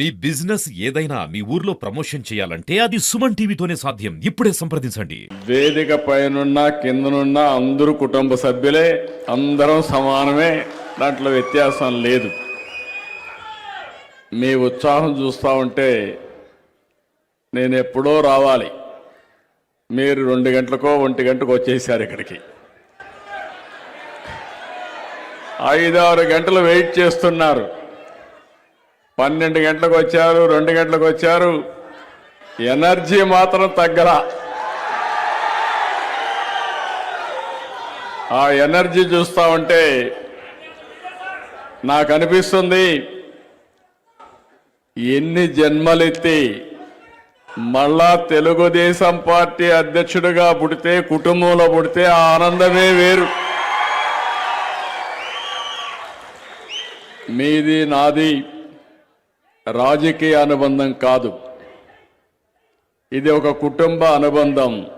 మీ business ఏదైనా మీ ఊర్లో promotion చేయాలంటే అది సుమన్ టీవీతోనే సాధ్యం. ఇప్పుడే సంప్రదించండి. వేదిక పైనున్న కిందనున్న అందరూ కుటుంబ సభ్యులే అందరం సమానమే దాంట్లో వ్యత్యాసం లేదు. మీ ఉత్సాహం చూస్తూ ఉంటే నేను ఎప్పుడో రావాలి. మీరు రెండు గంటలకో ఒంటి గంటకు వచ్చేసారు ఇక్కడికి. ఐదారు గంటలు వెయిట్ చేస్తున్నారు. పన్నెండు గంటలకు వచ్చారు రెండు గంటలకు వచ్చారు. ఎనర్జీ మాత్రం తగ్గలా. ఆ ఎనర్జీ చూస్తా ఉంటే నాకు అనిపిస్తుంది ఎన్ని జన్మలెత్తి మళ్ళా తెలుగుదేశం పార్టీ అధ్యక్షుడిగా పుడితే కుటుంబంలో పుడితే ఆ ఆనందమే వేరు. మీది నాది. రాజకీయ అనుబంధం కాదు. ఇది ఒక కుటుంబ అనుబంధం.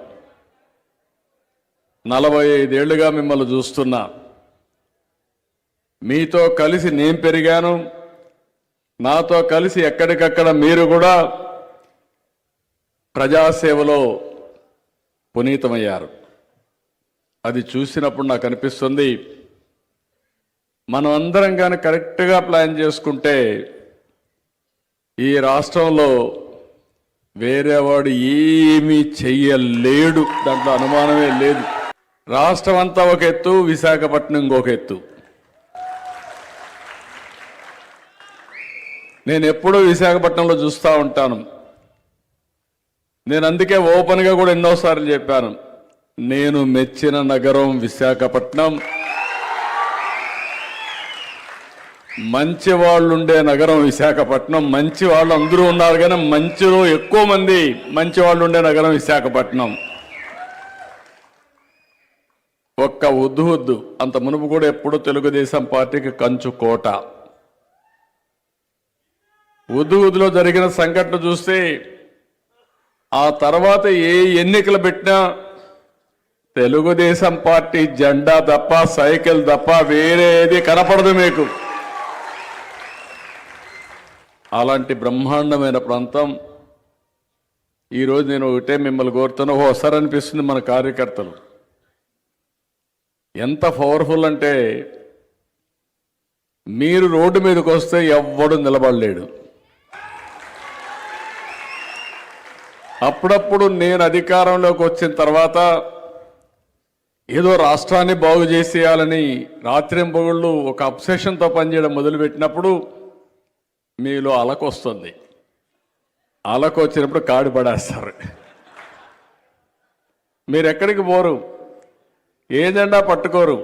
నలభై ఐదేళ్ళుగా మిమ్మల్ని చూస్తున్నా. మీతో కలిసి నేను పెరిగాను. నాతో కలిసి ఎక్కడికక్కడ మీరు కూడా ప్రజాసేవలో పునీతమయ్యారు. అది చూసినప్పుడు నాకు అనిపిస్తుంది. మనం అందరం కానీ కరెక్ట్గా ప్లాన్ చేసుకుంటే ఈ రాష్ట్రంలో వేరేవాడు ఏమీ చెయ్యలేడు. దాంట్లో అనుమానమే లేదు. రాష్ట్రం అంతా ఒక ఎత్తు విశాఖపట్నం ఇంకొక ఎత్తు. నేను ఎప్పుడూ విశాఖపట్నంలో చూస్తూ ఉంటాను. నేను అందుకే ఓపెన్గా కూడా ఎన్నోసార్లు చెప్పాను. నేను మెచ్చిన నగరం విశాఖపట్నం. మంచి వాళ్ళు ఉండే నగరం విశాఖపట్నం. మంచి వాళ్ళు అందరూ ఉన్నారు కానీ మంచిలో ఎక్కువ మంది మంచి వాళ్ళు ఉండే నగరం విశాఖపట్నం. ఒక్క ఉద్దు వద్దు అంత మునుపు కూడా ఎప్పుడు తెలుగుదేశం పార్టీకి కంచు కోట. ఉద్దుగుద్దులో జరిగిన సంఘటన చూస్తే ఆ తర్వాత ఏ ఎన్నికలు పెట్టినా తెలుగుదేశం పార్టీ జెండా తప్ప సైకిల్ తప్ప వేరేది కనపడదు మీకు. అలాంటి బ్రహ్మాండమైన ప్రాంతం ఈరోజు నేను ఒకటే మిమ్మల్ని కోరుతాను ఓసారి అనిపిస్తుంది మన కార్యకర్తలు. ఎంత పవర్ఫుల్ అంటే మీరు రోడ్డు మీదకి వస్తే ఎవ్వడు నిలబడలేడు. అప్పుడప్పుడు నేను అధికారంలోకి వచ్చిన తర్వాత ఏదో రాష్ట్రాన్ని బాగు చేసేయాలని రాత్రింపగుళ్ళు ఒక అప్సెషన్తో పనిచేయడం మొదలుపెట్టినప్పుడు మీలో అలకొస్తుంది అలకొచ్చినప్పుడు అలకు వచ్చినప్పుడు కాడి పడేస్తారు. మీరు ఎక్కడికి పోరు? ఏ జెండా పట్టుకోరు?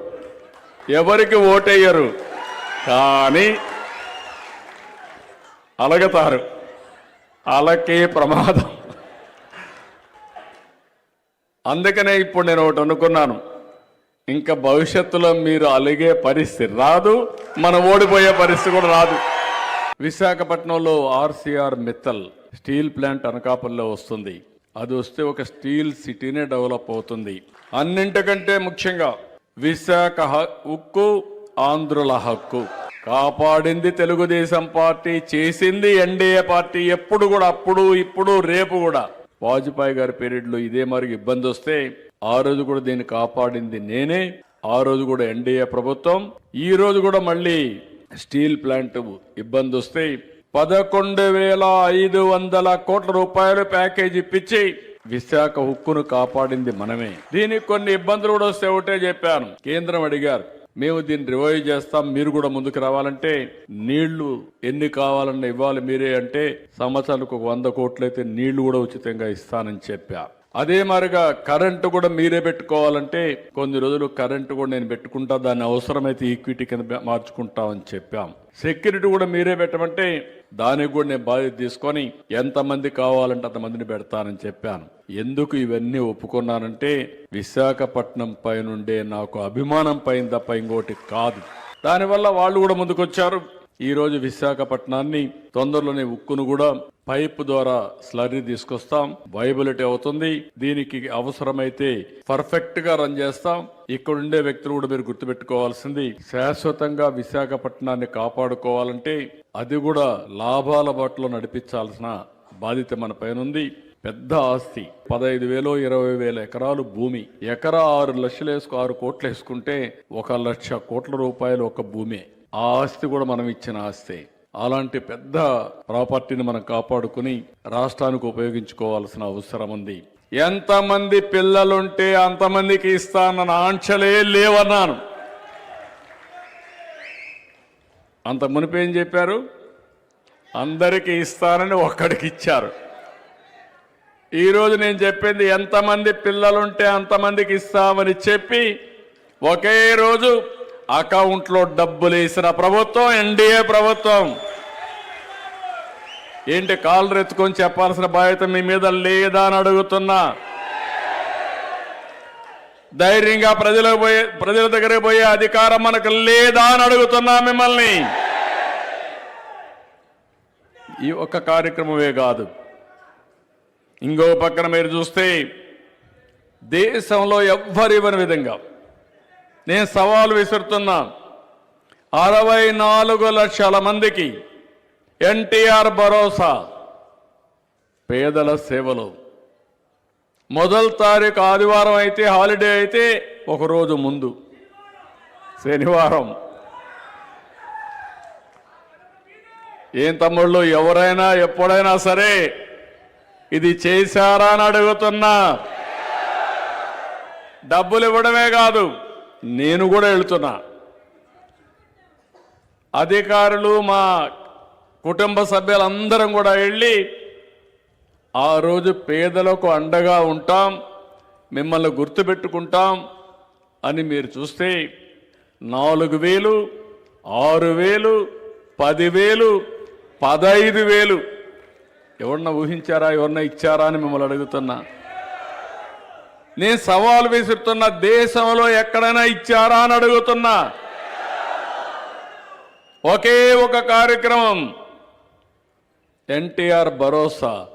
ఎవరికి ఓటేయరు? కానీ అలగతారు. అలకే ప్రమాదం. అందుకనే ఇప్పుడు నేను ఒకటి అనుకున్నాను. ఇంకా భవిష్యత్తులో మీరు అలిగే పరిస్థితి రాదు మనం ఓడిపోయే పరిస్థితి కూడా రాదు. విశాఖపట్నంలో ఆర్సీఆర్ మిత్తల్ స్టీల్ ప్లాంట్ అనకాపల్లిలో వస్తుంది. అది వస్తే ఒక స్టీల్ సిటీనే డెవలప్ అవుతుంది. అన్నింటికంటే ముఖ్యంగా విశాఖ ఉక్కు ఆంధ్రుల హక్కు. కాపాడింది తెలుగుదేశం పార్టీ చేసింది ఎన్డీఏ పార్టీ ఎప్పుడు కూడా అప్పుడు ఇప్పుడు రేపు కూడా. వాజ్పేయి గారి పీరియడ్లో ఇదే మరి ఇబ్బంది వస్తే ఆ రోజు కూడా దీన్ని కాపాడింది నేనే ఆ రోజు కూడా ఎన్డీఏ ప్రభుత్వం ఈ రోజు కూడా మళ్ళీ స్టీల్ ప్లాంట్ ఇబ్బంది వస్తే పదకొండు వేల ఐదు వందల కోట్ల రూపాయలు ప్యాకేజ్ ఇప్పించి విశాఖ హుక్కును కాపాడింది మనమే. దీనికి కొన్ని ఇబ్బందులు కూడా వస్తే ఒకటే చెప్పాను. కేంద్రం అడిగారు మేము దీన్ని రివైవ్ చేస్తాం మీరు కూడా ముందుకు రావాలంటే నీళ్ళు ఎన్ని కావాలన్నా ఇవ్వాలి మీరే అంటే సంవత్సరానికి ఒక వంద కోట్లయితే నీళ్ళు కూడా ఉచితంగా ఇస్తానని చెప్పా. అదే మరిగా కరెంటు కూడా మీరే పెట్టుకోవాలంటే కొన్ని రోజులు కరెంటు కూడా నేను పెట్టుకుంటా దాన్ని అవసరమైతే ఈక్విటీ కింద మార్చుకుంటామని చెప్పాం. సెక్యూరిటీ కూడా మీరే పెట్టమంటే దానికి కూడా నేను బాధ్యత తీసుకొని ఎంతమంది కావాలంటే అంతమందిని పెడతానని చెప్పాను. ఎందుకు ఇవన్నీ ఒప్పుకున్నానంటే విశాఖపట్నం పైనుండే నాకు అభిమానం పైన తప్ప ఇంకోటి కాదు. దానివల్ల వాళ్ళు కూడా ముందుకొచ్చారు. ఈరోజు విశాఖపట్నాన్ని తొందరలోనే ఉక్కును కూడా పైప్ ద్వారా స్లరీ తీసుకొస్తాం. వైబిలిటీ అవుతుంది. దీనికి అవసరమైతే పర్ఫెక్ట్గా రన్ చేస్తాం. ఇక్కడ ఉండే వ్యక్తులు కూడా మీరు గుర్తుపెట్టుకోవాల్సింది శాశ్వతంగా విశాఖపట్నాన్ని కాపాడుకోవాలంటే అది కూడా లాభాల బాటలో నడిపించాల్సిన బాధ్యత మన పైన ఉంది. పెద్ద ఆస్తి. పదహైదు వేలు ఇరవై వేల ఎకరాలు భూమి. ఎకరా ఆరు లక్షలు వేసుకు ఆరు కోట్లు వేసుకుంటే ఒక లక్ష కోట్ల రూపాయలు ఒక భూమి. ఆ ఆస్తి కూడా మనం ఇచ్చిన ఆస్తి. అలాంటి పెద్ద ప్రాపర్టీని మనం కాపాడుకుని రాష్ట్రానికి ఉపయోగించుకోవాల్సిన అవసరం ఉంది. ఎంతమంది పిల్లలుంటే అంతమందికి ఇస్తానన్న ఆంక్షలే లేవన్నాను. అంత మునిపేం చెప్పారు? అందరికీ ఇస్తానని ఒక్కడికి ఇచ్చారు. ఈరోజు నేను చెప్పింది ఎంతమంది పిల్లలుంటే అంతమందికి ఇస్తామని చెప్పి ఒకే రోజు అకౌంట్లో డబ్బులు వేసిన ప్రభుత్వం ఎన్డీఏ ప్రభుత్వం. ఏంటి కాళ్ళు రెత్తుకొని చెప్పాల్సిన బాధ్యత మీ మీద లేదా అని అడుగుతున్నా. ధైర్యంగా ప్రజలకు పోయే ప్రజల దగ్గర పోయే అధికారం మనకు లేదా అని అడుగుతున్నా మిమ్మల్ని. ఈ ఒక్క కార్యక్రమమే కాదు. ఇంకో పక్కన మీరు చూస్తే దేశంలో ఎవ్వరివ్వని విధంగా నేను సవాలు విసురుతున్నా అరవై నాలుగు లక్షల మందికి ఎన్టీఆర్ భరోసా. పేదల సేవలు. మొదటి తారీఖు ఆదివారం అయితే హాలిడే అయితే ఒకరోజు ముందు. శనివారం. ఏం తమ్ముళ్ళు ఎవరైనా ఎప్పుడైనా సరే ఇది చేశారా అని అడుగుతున్నా. డబ్బులు ఇవ్వడమే కాదు. నేను కూడా వెళ్తున్నా. అధికారులు మా కుటుంబ సభ్యులందరం కూడా వెళ్ళి ఆ రోజు పేదలకు అండగా ఉంటాం మిమ్మల్ని గుర్తుపెట్టుకుంటాం అని మీరు చూస్తే నాలుగు వేలు ఆరు వేలు పదివేలు పదైదు వేలు. ఎవరన్నా ఊహించారా ఎవరన్నా ఇచ్చారా అని మిమ్మల్ని అడుగుతున్నా. నేను సవాల్ విసురుతున్న దేశంలో ఎక్కడైనా ఇచ్చారా అని అడుగుతున్నా. ఒకే ఒక కార్యక్రమం. ఎన్టీఆర్ భరోసా.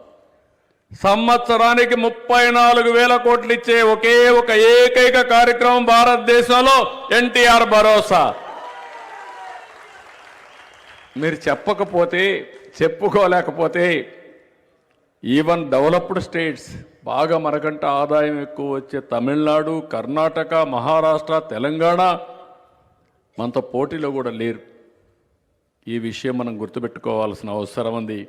సంవత్సరానికి ముప్పై నాలుగు వేల కోట్లు ఇచ్చే ఒకే ఒక ఏకైక కార్యక్రమం భారతదేశంలో ఎన్టీఆర్ భరోసా. మీరు చెప్పకపోతే చెప్పుకోలేకపోతే ఈవెన్ డెవలప్డ్ స్టేట్స్ బాగా మనకంటే ఆదాయం ఎక్కువ వచ్చే తమిళనాడు కర్ణాటక మహారాష్ట్ర తెలంగాణ మనతో పోటీలో కూడా లేరు. ఈ విషయం మనం గుర్తుపెట్టుకోవాల్సిన అవసరం ఉంది.